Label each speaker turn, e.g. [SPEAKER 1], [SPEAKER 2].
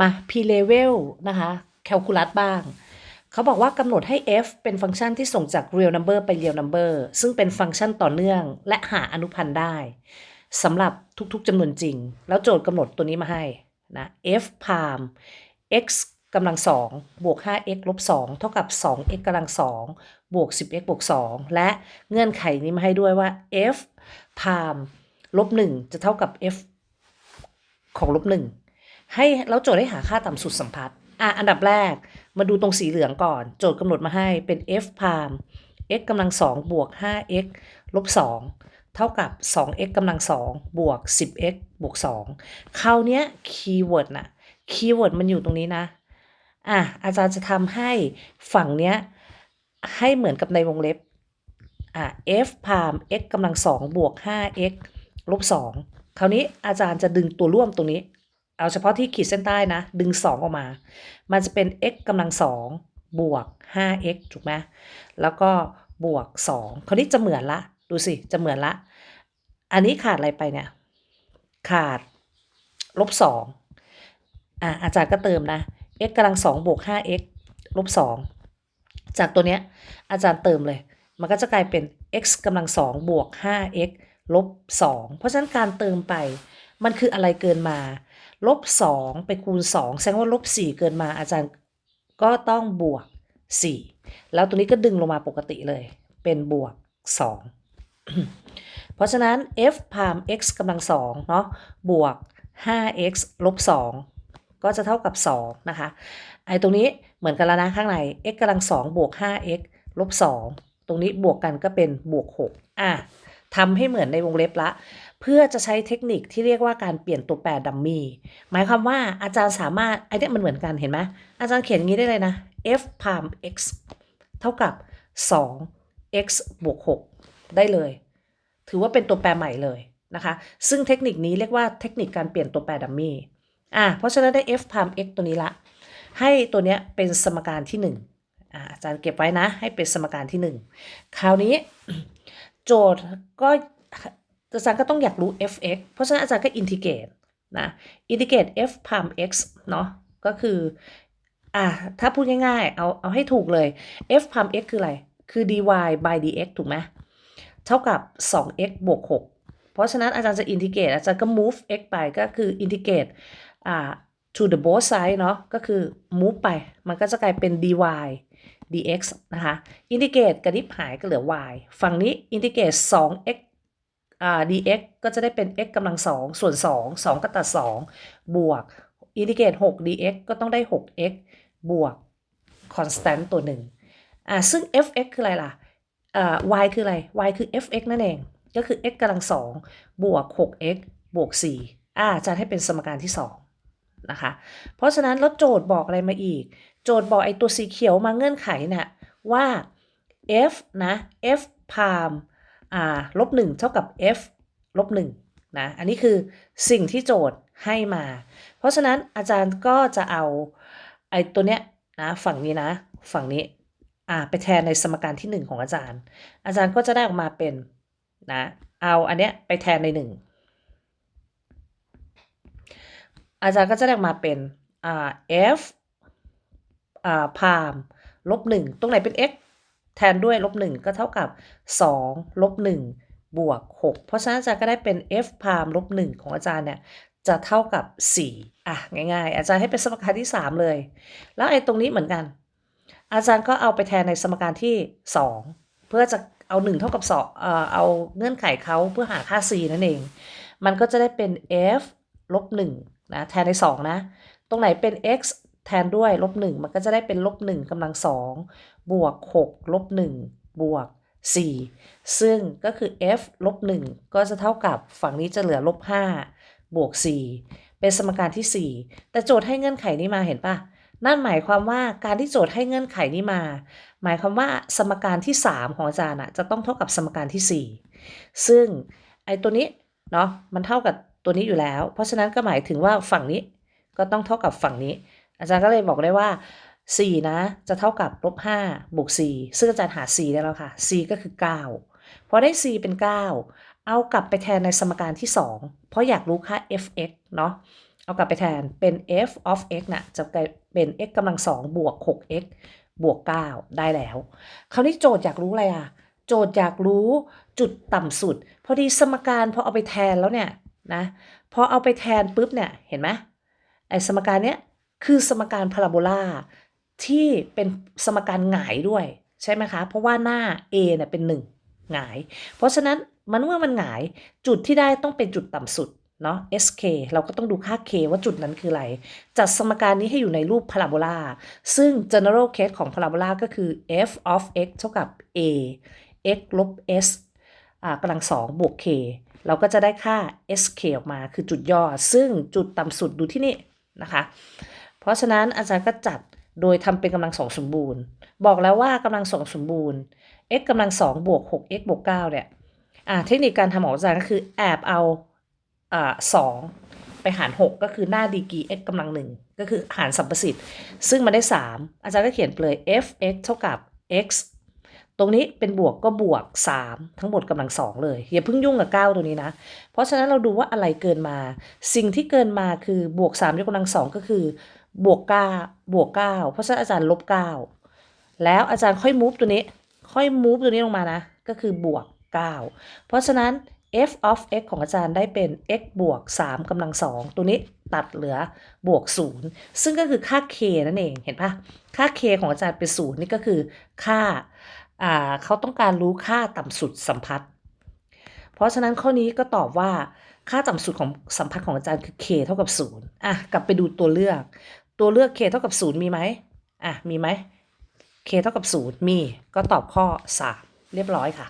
[SPEAKER 1] มา p level นะคะ calculus บ้าง เขาบอกว่ากำหนดให้ f เป็นฟังก์ชันที่ส่งจาก real number ไป real number ซึ่งเป็นฟังก์ชันต่อเนื่อง และหาอนุพันธ์ได้สำหรับทุกๆจำนวนจริง แล้วโจทย์กำหนดตัวนี้มาให้นะ f prime x กำลังสองบวก 5x ลบ2เท่ากับ 2x กำลังสองบวก 10x บวก 2 และเงื่อนไขนี้มาให้ด้วยว่า f prime ลบ1จะเท่ากับ f ของลบ1 ให้แล้วโจทย์ให้หาค่าต่ำสุดสัมพัทธ์อะอันดับแรกมาดูตรงสีเหลืองก่อน โจทย์กำหนดมาให้เป็น f prime x กำลังสองบวก 5x ลบ2เท่ากับ 2x กำลังสองบวก 10x บวก2คราวเนี้ยคีย์เวิร์ดน่ะคีย์เวิร์ดมันอยู่ตรงนี้นะอะอาจารย์จะทำให้ฝั่งเนี้ยให้เหมือนกับในวงเล็บอะ f พาม x กำลังสองบวก 5x ลบ2คราวนี้อาจารย์จะดึงตัวร่วมตรงนี้ เอาเฉพาะที่ขีดเส้นใต้นะ ดึง 2 ออกมา มันจะเป็น x กำลังสองบวก 5x ถูกไหมแล้วก็บวก 2 คราวนี้จะเหมือนละ ดูสิ จะเหมือนละ อันนี้ขาดอะไรไปเนี่ย ขาดลบ2อะอาจารย์ก็เติมนะ x กำลังสองบวก 5x ลบ2จากตัวเนี้ย อาจารย์เติมเลย มันก็จะกลายเป็น x กำลังสองบวก 5x ลบ2เพราะฉะนั้นการเติมไป มันคืออะไรเกินมา ลบ2ไปคูณ 2 แสดงว่าลบ4เกินมาอาจารย์ก็ต้องบวก 4 แล้วตัวนี้ก็ดึงลงมาปกติเลย เป็นบวก 2 เพราะฉะนั้น f พาม x กำลังสองเนาะบวก 5x ลบ 2 ก็จะเท่ากับ 2 นะคะ ไอ้ตรงนี้เหมือนกันแล้วนะข้างใน x กำลังสองบวก 5x ลบ 2 ตรงนี้บวกกันก็เป็นบวก 6 อะทำให้เหมือนในวงเล็บละ เพื่อจะใช้เทคนิคที่เรียกว่าการเปลี่ยนตัวแปรดัมมี่หมายความว่าอาจารย์สามารถไอ้เนี่ยมันเหมือนกันเห็นไหมอาจารย์เขียนงี้ได้เลยนะ f พาม x เท่ากับ 2x บวก 6 ได้เลย ถือว่าเป็นตัวแปรใหม่เลยนะคะ ซึ่งเทคนิคนี้เรียกว่าเทคนิคการเปลี่ยนตัวแปรดัมมี่อะเพราะฉะนั้นได้ f พาม x ตัวนี้ละ ให้ตัวเนี้ยเป็นสมการที่ 1อ่าอาจารย์เก็บไว้นะให้เป็นสมการที่ 1 คราวนี้ โจทย์ก็ อาจารย์ก็ต้องอยากรู้ f(x) เพราะฉะนั้นอาจารย์ก็อินทิเกรตนะอินทิเกรต f พาม x เนาะก็คืออ่าถ้าพูดง่ายๆ เอาเอาให้ถูกเลย f พาม x คืออะไร คือ dy by dx ถูกไหมเท่ากับ 2x บวก 6 เพราะฉะนั้นอาจารย์จะอินทิเกรตอาจารย์ก็ move x ไปก็คืออินทิเกรตอ่า to the both side เนาะก็คือ move ไป มันก็จะกลายเป็น dy dx นะคะ อินทิเกรตกระดิบหายก็เหลือ y ฝั่งนี้อินทิเกรต 2x อ่า dx ก็จะได้เป็น x กำลัง2ส่วน 2 2 ก็ตัด 2 บวกอินทิเกรต6 dx ก็ต้องได้ 6x บวก constant ตัวหนึ่งอ่าซึ่ง fx คืออะไรล่ะอ่า y คืออะไร y คือ fx นั่นเอง ก็คือ x กำลัง2บวก 6x บวก 4 อ่าจะให้เป็นสมการที่ 2 นะคะ เพราะฉะนั้นแล้วโจทย์บอกอะไรมาอีก โจทย์บอกไอ้ตัวสีเขียวมาเงื่อนไขเนี่ยว่า f นะ f พาม ลบหนึ่งเท่ากับ f ลบหนึ่งนะอันนี้คือสิ่งที่โจทย์ให้มา เพราะฉะนั้นอาจารย์ก็จะเอาไอ้ตัวเนี้ยนะฝั่งนี้นะ ฝั่งนี้อ่าไปแทนในสมการที่ 1 ของอาจารย์ อาจารย์ก็จะได้ออกมาเป็นนะเอาอันเนี้ยไปแทนใน 1 อาจารย์ก็จะได้ออกมาเป็นอ่า f อ่าพามลบหนึ่งตรงไหนเป็น x แทนด้วยลบหนึ่งก็เท่ากับ2ลบ1บวก 6 เพราะฉะนั้นอาจารย์ก็ได้เป็น f พามลบ1ของอาจารย์เนี่ยจะเท่ากับ 4 อะ ง่าย ๆ อาจารย์ให้เป็นสมการที่ 3 เลย แล้วไอ้ตรงนี้เหมือนกัน อาจารย์ก็เอาไปแทนในสมการที่ 2 เพื่อจะเอา 1 เท่ากับ2เอ่อเอาเงื่อนไขเขาเพื่อหาค่า c นั่นเอง มันก็จะได้เป็น f ลบ1นะแทนใน 2 นะ ตรงไหนเป็น x แทนด้วยลบ1มันก็จะได้เป็นลบ1กำลัง2บวก6ลบ1บวก4ซึ่งก็คือ f ลบ1ก็จะเท่ากับฝั่งนี้จะเหลือลบ5บวก4เป็นสมการที่ 4 แต่โจทย์ให้เงื่อนไขนี้มาเห็นปะนั่นหมายความว่าการที่โจทย์ให้เงื่อนไขนี้มา หมายความว่าสมการที่ 3 ของอาจารย์อะจะต้องเท่ากับสมการที่ 4 ซึ่งไอ้ตัวนี้เนาะมันเท่ากับตัวนี้อยู่แล้ว เพราะฉะนั้นก็หมายถึงว่าฝั่งนี้ก็ต้องเท่ากับฝั่งนี้ อาจารย์ก็เลยบอกได้ว่า 4 นะจะเท่ากับลบ5บวก4ซึ่งอาจารย์หา c ได้แล้วค่ะ c ก็คือ 9 พอได้ c เป็น 9 เอากลับไปแทนในสมการที่ 2 เพราะอยากรู้ค่า fx เนาะเอากลับไปแทนเป็น f of x น่ะจะกลายเป็น x กำลังสองบวก 6x บวก 9 ได้แล้ว คราวนี้โจทย์อยากรู้อะไรอะ โจทย์อยากรู้จุดต่ำสุด พอดีสมการพอเอาไปแทนแล้วเนี่ยนะ พอเอาไปแทนปุ๊บเนี่ย เห็นไหมไอสมการเนี้ย คือสมการพาราโบลาที่เป็นสมการหงายด้วย ใช่ไหมคะ เพราะว่าหน้า a เนี่ยเป็น 1 หงาย เพราะฉะนั้นมันเมื่อมันหงาย จุดที่ได้ต้องเป็นจุดต่ำสุดเนาะ sk เราก็ต้องดูค่า k ว่าจุดนั้นคืออะไร จัดสมการนี้ให้อยู่ในรูปพาราโบลาซึ่ง general case ของพาราโบลาก็คือ f of x เท่ากับ a x ลบ s อ่ากำลังสองบวก k เราก็จะได้ค่า sk ออกมาคือจุดย่อ ซึ่งจุดต่ำสุดดูที่นี่นะคะ เพราะฉะนั้นอาจารย์ก็จัดโดยทำเป็นกำลังสองสมบูรณ์ บอกแล้วว่ากำลังสองสมบูรณ์ x กำลังสองบวก 6x บวก9เนี่ยอ่าเทคนิคการทำของอาจารย์ก็คือแอบเอาอ่าสองไปหาร 6 ก็คือหน้าดีกี x กำลังหนึ่งก็คือหารสัมประสิทธิ์ ซึ่งมันได้ 3 อาจารย์ก็เขียนไปลย f(x) เท่ากับ x ตรงนี้เป็นบวกก็บวก 3 ทั้งหมดกำลัง2เลย อย่าเพิ่งยุ่งกับ 9 ตัวนี้นะ เพราะฉะนั้นเราดูว่าอะไรเกินมา สิ่งที่เกินมาคือบวก3ยกกำลัง2ก็คือ บวก9บวก9เพราะฉะนั้นอาจารย์ลบ9แล้วอาจารย์ค่อยมูฟตัวนี้ ค่อยมูฟตัวนี้ลงมานะ ก็คือบวก9เพราะฉะนั้น f of x ของอาจารย์ได้เป็น x บวก3กำลัง 2 ตัวนี้ตัดเหลือบวก 0 ซึ่งก็คือค่า k นั่นเองเห็นปะค่า k ของอาจารย์เป็น 0 นี่ก็คือค่าอ่าเขาต้องการรู้ค่าต่ำสุดสัมพัทธ์ เพราะฉะนั้นข้อนี้ก็ตอบว่าค่าต่ำสุดของสัมพัทธ์ของอาจารย์คือ k เท่ากับ 0อะกลับไปดูตัวเลือก ตัวเลือก k เท่ากับ 0 มีไหมอะ มีไหม k เท่ากับ 0 มี ก็ตอบข้อ 3 เรียบร้อยค่ะ